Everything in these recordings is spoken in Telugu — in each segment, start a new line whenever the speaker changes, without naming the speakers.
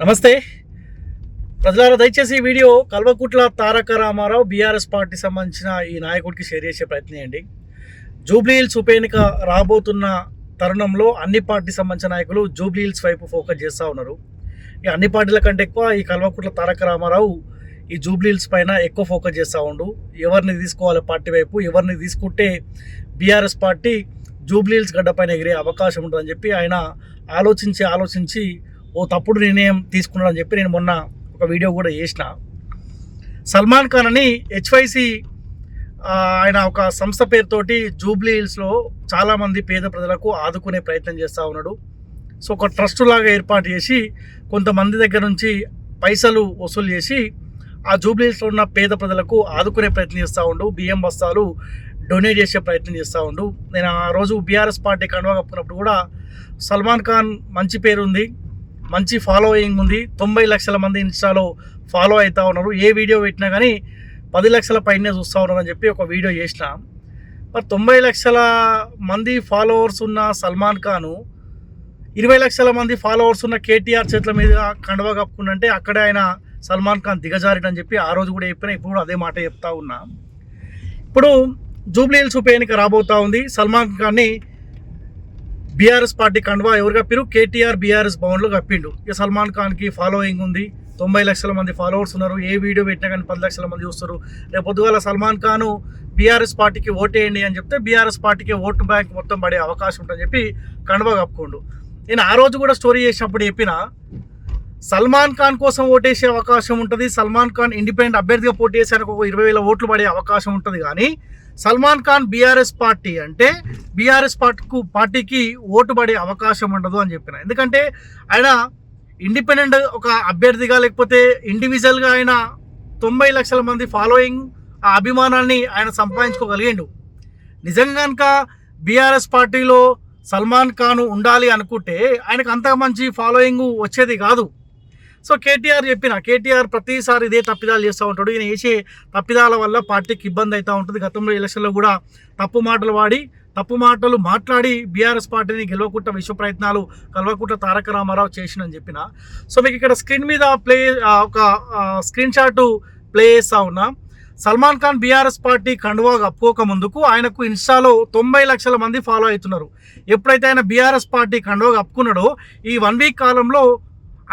నమస్తే. ప్రజలారా దయచేసి ఈ video Kalvakuntla Taraka Rama Rao BRS party సంబంధించిన ఈ నాయకుడికి షేర్ చేసే ప్రయత్నం చేయండి. జూబ్లీ హిల్స్ ఉప ఎన్నిక రాబోతున్న తరుణంలో అన్ని పార్టీ సంబంధించిన నాయకులు జూబ్లీ హిల్స్ వైపు ఫోకస్ చేస్తూ ఉన్నారు. ఈ అన్ని పార్టీల కంటే ఎక్కువ ఈ కల్వకుట్ల తారక రామారావు ఈ జూబ్లీ హిల్స్ పైన ఎక్కువ ఫోకస్ చేస్తూ ఉండు. ఎవరిని తీసుకోవాలి పార్టీ వైపు ఎవరిని తీసుకుంటే బీఆర్ఎస్ పార్టీ జూబ్లీ హిల్స్ గడ్డ పైన ఎగిరే అవకాశం ఉంటుందని చెప్పి ఆయన ఆలోచించి ఆలోచించి ఓ తప్పుడు నిర్ణయం తీసుకున్నాడని చెప్పి నేను మొన్న ఒక వీడియో కూడా చేసిన. సల్మాన్ ఖాన్ అని హెచ్వైసి ఆయన ఒక సంస్థ పేరుతోటి జూబ్లీ హిల్స్లో చాలామంది పేద ప్రజలకు ఆదుకునే ప్రయత్నం చేస్తూ ఉన్నాడు. సో ఒక ట్రస్ట్ లాగా ఏర్పాటు చేసి కొంతమంది దగ్గర నుంచి పైసలు వసూలు చేసి ఆ జూబ్లీ హిల్స్లో ఉన్న పేద ప్రజలకు ఆదుకునే ప్రయత్నం చేస్తూ ఉండు. బియ్యం బస్తాలు డొనేట్ చేసే ప్రయత్నం చేస్తూ ఉండు. నేను ఆ రోజు బీఆర్ఎస్ పార్టీ కండువా కప్పుకున్నప్పుడు కూడా సల్మాన్ ఖాన్ మంచి పేరు ఉంది మంచి ఫాలోయింగ్ ఉంది. తొంభై లక్షల మంది ఇన్స్టాలో ఫాలో అవుతూ ఉన్నారు. ఏ వీడియో పెట్టినా కానీ పది లక్షల పైనే చూస్తూ ఉన్నారని చెప్పి ఒక వీడియో చేసిన. మరి తొంభై లక్షల మంది ఫాలోవర్స్ ఉన్న సల్మాన్ ఖాను ఇరవై లక్షల మంది ఫాలోవర్స్ ఉన్న కేటీఆర్ చేతుల మీద కండవ కప్పుకుంటే అక్కడే ఆయన సల్మాన్ ఖాన్ దిగజారిడని చెప్పి ఆ రోజు కూడా చెప్పిన ఇప్పుడు అదే మాట చెప్తా ఉన్నా. ఇప్పుడు జూబ్లీ హిల్స్ ఉప ఎన్నిక రాబోతా ఉంది. సల్మాన్ ఖాన్ని బీఆర్ఎస్ పార్టీ కండువా ఎవరు కప్పిరు? కేటీఆర్ బీఆర్ఎస్ భవన్లో కప్పిండు. ఇక సల్మాన్ ఖాన్కి ఫాలోయింగ్ ఉంది. తొంభై లక్షల మంది ఫాలోవర్స్ ఉన్నారు. ఏ వీడియో పెట్టినా కానీ పది లక్షల మంది చూస్తారు. రేపు పొద్దుగాల సల్మాన్ ఖాన్ బీఆర్ఎస్ పార్టీకి ఓటేయండి అని చెప్తే బీఆర్ఎస్ పార్టీకి ఓటు బ్యాంక్ మొత్తం పడే అవకాశం ఉంటుందని చెప్పి కండువా కప్పుకోండు. నేను ఆ రోజు కూడా స్టోరీ చేసినప్పుడు చెప్పిన సల్మాన్ ఖాన్ కోసం ఓటేసే అవకాశం ఉంటుంది. సల్మాన్ ఖాన్ ఇండిపెండెంట్ అభ్యర్థిగా పోటీ చేసేందుకు ఒక ఇరవై వేల ఓట్లు పడే అవకాశం ఉంటుంది. కానీ సల్మాన్ ఖాన్ బీఆర్ఎస్ పార్టీ అంటే బీఆర్ఎస్ పార్టీకు పార్టీకి ఓటు పడే అవకాశం ఉండదు అని చెప్పిన. ఎందుకంటే ఆయన ఇండిపెండెంట్ ఒక అభ్యర్థిగా లేకపోతే ఇండివిజువల్గా ఆయన తొంభై లక్షల మంది ఫాలోయింగ్ ఆ అభిమానాన్ని ఆయన సంపాదించుకోగలిగిండు. నిజంగా కనుక బీఆర్ఎస్ పార్టీలో సల్మాన్ ఖాన్ ఉండాలి అనుకుంటే ఆయనకు అంత మంచి ఫాలోయింగ్ వచ్చేది కాదు. సో కేటీఆర్ చెప్పిన కేటీఆర్ ప్రతిసారి ఇదే తప్పిదాలు చేస్తూ ఉంటాడు. ఈయన వేసే తప్పిదాల వల్ల పార్టీకి ఇబ్బంది అవుతూ ఉంటుంది. గతంలో ఎలక్షన్లో కూడా తప్పు మాటలు వాడి తప్పు మాటలు మాట్లాడి బీఆర్ఎస్ పార్టీని గెలవకుంట విశ్వ ప్రయత్నాలు కల్వకుంట తారక రామారావు చేసినని చెప్పిన. సో మీకు ఇక్కడ స్క్రీన్ మీద ప్లే ఒక స్క్రీన్ షాట్ ప్లే చేస్తా ఉన్నా. సల్మాన్ ఖాన్ బీఆర్ఎస్ పార్టీ కండువా కప్పుకోక ముందుకు ఆయనకు ఇన్స్టాలో తొంభై లక్షల మంది ఫాలో అవుతున్నారు. ఎప్పుడైతే ఆయన బీఆర్ఎస్ పార్టీ కండువా కప్పుకున్నాడో ఈ వన్ వీక్ కాలంలో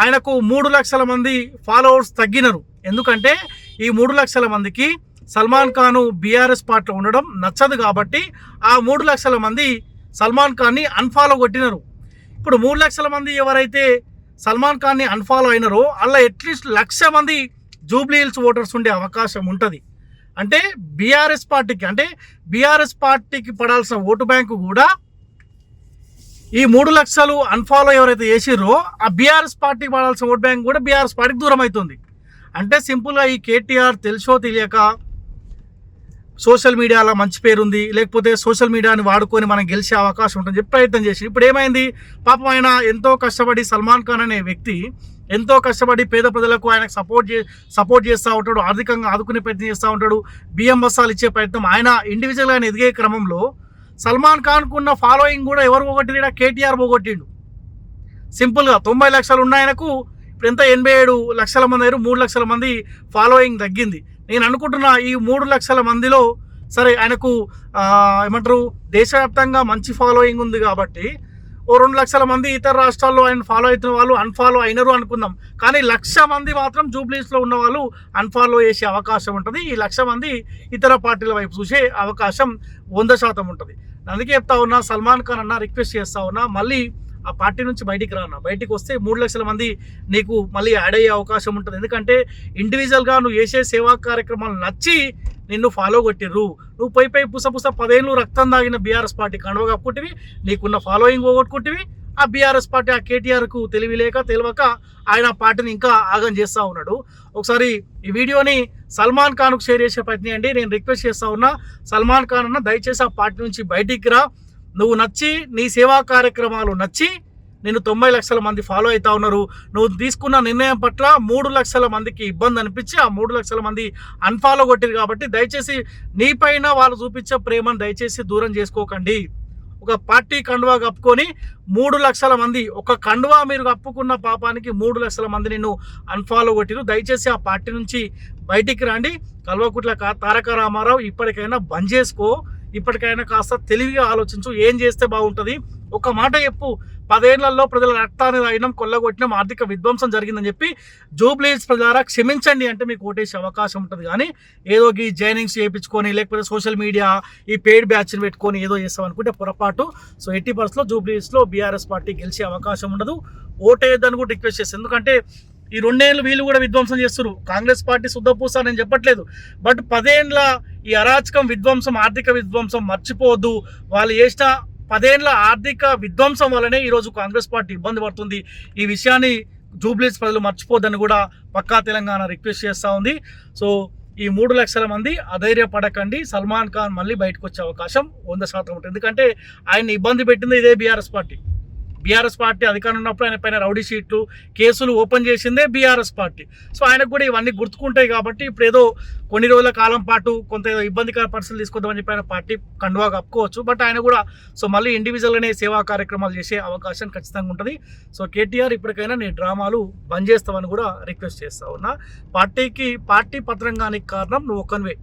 ఆయనకు మూడు లక్షల మంది ఫాలోవర్స్ తగ్గినరు. ఎందుకంటే ఈ మూడు లక్షల మందికి సల్మాన్ ఖాన్ బీఆర్ఎస్ పార్టీలో ఉండడం నచ్చదు కాబట్టి ఆ మూడు లక్షల మంది సల్మాన్ ఖాన్ని అన్ఫాలో కొట్టినరు. ఇప్పుడు మూడు లక్షల మంది ఎవరైతే సల్మాన్ ఖాన్ని అన్ఫాలో అయినారో అలా అట్లీస్ట్ లక్ష మంది జూబ్లీ హిల్స్ ఓటర్స్ ఉండే అవకాశం ఉంటుంది. అంటే బీఆర్ఎస్ పార్టీకి అంటే బీఆర్ఎస్ పార్టీకి పడాల్సిన ఓటు బ్యాంకు కూడా ఈ మూడు లక్షలు అన్ఫాలో ఎవరైతే చేసిర్రో ఆ బీఆర్ఎస్ పార్టీకి పడాల్సిన ఓట్ బ్యాంక్ కూడా బీఆర్ఎస్ పార్టీకి దూరం అవుతుంది. అంటే సింపుల్గా ఈ కేటీఆర్ తెలుసో తెలియక సోషల్ మీడియాలో మంచి పేరు ఉంది లేకపోతే సోషల్ మీడియాని వాడుకొని మనం గెలిచే అవకాశం ఉంటుంది చెప్పి ప్రయత్నం చేసి ఇప్పుడు ఏమైంది? పాపం ఆయన ఎంతో కష్టపడి సల్మాన్ ఖాన్ అనే వ్యక్తి ఎంతో కష్టపడి పేద ప్రజలకు ఆయనకు సపోర్ట్ చే సపోర్ట్ చేస్తూ ఉంటాడు ఆర్థికంగా ఆదుకునే ప్రయత్నం చేస్తూ ఉంటాడు బియ్యం బస్సాలు ఇచ్చే ప్రయత్నం ఆయన ఇండివిజువల్గా ఆయన ఎదిగే క్రమంలో సల్మాన్ ఖాన్కు ఉన్న ఫాలోయింగ్ కూడా ఎవరు పోగొట్టినా కేటీఆర్ పోగొట్టిండు. సింపుల్గా తొంభై లక్షలు ఉన్న ఆయనకు. ఇప్పుడు ఎంత? ఎనభై ఏడు లక్షల మంది అయ్యారు. మూడు లక్షల మంది ఫాలోయింగ్ తగ్గింది. నేను అనుకుంటున్నా ఈ మూడు లక్షల మందిలో సరే ఆయనకు ఏమంటారు దేశవ్యాప్తంగా మంచి ఫాలోయింగ్ ఉంది కాబట్టి ఓ రెండు లక్షల మంది ఇతర రాష్ట్రాల్లో ఆయన ఫాలో అవుతున్న వాళ్ళు అన్ఫాలో అయినరు అనుకుందాం. కానీ లక్ష మంది మాత్రం జూబ్లీస్లో ఉన్న వాళ్ళు అన్ఫాలో చేసే అవకాశం ఉంటుంది. ఈ లక్ష మంది ఇతర పార్టీల వైపు చూసే అవకాశం వంద శాతం ఉంటుంది. అందుకే చెప్తా ఉన్నా సల్మాన్ ఖాన్ అన్న రిక్వెస్ట్ చేస్తా ఉన్నా మళ్ళీ ఆ పార్టీ నుంచి బయటికి రాన్న బయటికి వస్తే మూడు లక్షల మంది నీకు మళ్ళీ యాడ్ అయ్యే అవకాశం ఉంటుంది. ఎందుకంటే ఇండివిజువల్గా నువ్వు చేసే సేవా కార్యక్రమాలు నచ్చి నిన్ను ఫాలో కొట్టిర్రు. నువ్వు పై పై పుస పుస పదేళ్ళు రక్తం దాగిన బీఆర్ఎస్ పార్టీ కండవ కప్పుకుంటివి నీకున్న ఫాలోయింగ్ పోగొట్టుకుంటివి ఆ బీఆర్ఎస్ పార్టీ ఆ కేటీఆర్కు తెలివి లేక తెలియక ఆయన ఆ పార్టీని ఇంకా ఆగం చేస్తూ ఉన్నాడు. ఒకసారి ఈ వీడియోని సల్మాన్ ఖాన్కు షేర్ చేసే ప్రయత్నం అండి నేను రిక్వెస్ట్ చేస్తా ఉన్నా సల్మాన్ ఖాన్ అన్న దయచేసి ఆ పార్టీ నుంచి బయటికి రా. నువ్వు నచ్చి నీ సేవా కార్యక్రమాలు నచ్చి నేను తొంభై లక్షల మంది ఫాలో అవుతా ఉన్నారు. నువ్వు తీసుకున్న నిర్ణయం పట్ల మూడు లక్షల మందికి ఇబ్బంది అనిపించి ఆ మూడు లక్షల మంది అన్ఫాలో కొట్టిరు కాబట్టి దయచేసి నీపైన వాళ్ళు చూపించే ప్రేమను దయచేసి దూరం చేసుకోకండి. ఒక పార్టీ కండువా కప్పుకొని మూడు లక్షల మంది ఒక కండువా మీరు కప్పుకున్న పాపానికి మూడు లక్షల మంది నిన్ను అన్ఫాలో కొట్టిరు దయచేసి ఆ పార్టీ నుంచి బయటికి రండి. కల్వకుట్ల కా- తారక రామారావు ఇప్పటికైనా బంద్ చేసుకో ఇప్పటికైనా కాస్త తెలివిగా ఆలోచించు. ఏం చేస్తే బాగుంటుంది? ఒక మాట చెప్పు. పదేళ్ళలో ప్రజల రక్తాన్ని రాయడం కొల్లగొట్టడం ఆర్థిక విధ్వంసం జరిగిందని చెప్పి జూబ్లీస్ ప్రజారా క్షమించండి అంటే మీకు ఓటేసే అవకాశం ఉంటుంది. కానీ ఏదో ఈ జైనింగ్స్ చేయించుకొని లేకపోతే సోషల్ మీడియా ఈ పెయిడ్ బ్యాచ్ని పెట్టుకొని ఏదో చేస్తాం అనుకుంటే పొరపాటు. సో ఎట్టి పరిస్థితుల్లో జూబ్లీస్లో బీఆర్ఎస్ పార్టీ గెలిచే అవకాశం ఉండదు. ఓటేయద్దని కూడా రిక్వెస్ట్ చేస్తాను ఎందుకంటే ఈ రెండేళ్ళు వీళ్ళు కూడా విధ్వంసం చేస్తారు కాంగ్రెస్ పార్టీ శుద్ధపూస నేను చెప్పట్లేదు. బట్ పదేండ్ల ఈ అరాచకం విధ్వంసం ఆర్థిక విధ్వంసం మర్చిపోవద్దు. వాళ్ళు చేసిన పదేండ్ల ఆర్థిక విధ్వంసం వల్లనే ఈరోజు కాంగ్రెస్ పార్టీ ఇబ్బంది పడుతుంది. ఈ విషయాన్ని జూబ్లీస్ ప్రజలు మర్చిపోద్దని కూడా పక్కా తెలంగాణ రిక్వెస్ట్ చేస్తూ ఉంది. సో ఈ మూడు లక్షల మంది అధైర్యపడకండి. సల్మాన్ ఖాన్ మళ్ళీ బయటకు వచ్చే అవకాశం వంద శాతం ఉంటుంది. ఎందుకంటే ఆయన్ని ఇబ్బంది పెట్టింది ఇదే బీఆర్ఎస్ పార్టీ. బీఆర్ఎస్ పార్టీ అధికారం ఉన్నప్పుడు ఆయన పైన రౌడీ షీట్లు కేసులు ఓపెన్ చేసిందే బీఆర్ఎస్ పార్టీ. సో ఆయనకు కూడా ఇవన్నీ గుర్తుకుంటాయి కాబట్టి ఇప్పుడు ఏదో కొన్ని రోజుల కాలం పాటు కొంత ఇబ్బందికర పరిస్థితులు తీసుకుందామని చెప్పి ఆయన పార్టీ కండువా కప్పుకోవచ్చు. బట్ ఆయన కూడా సో మళ్ళీ ఇండివిజువల్గానే సేవా కార్యక్రమాలు చేసే అవకాశం ఖచ్చితంగా ఉంటుంది. సో కేటీఆర్ ఇప్పటికైనా నీ డ్రామాలు బంద్ చేస్తామని కూడా రిక్వెస్ట్ చేస్తా ఉన్నా. పార్టీకి పార్టీ పత్రంగానికి కారణం నువ్వు ఒక్కనివే.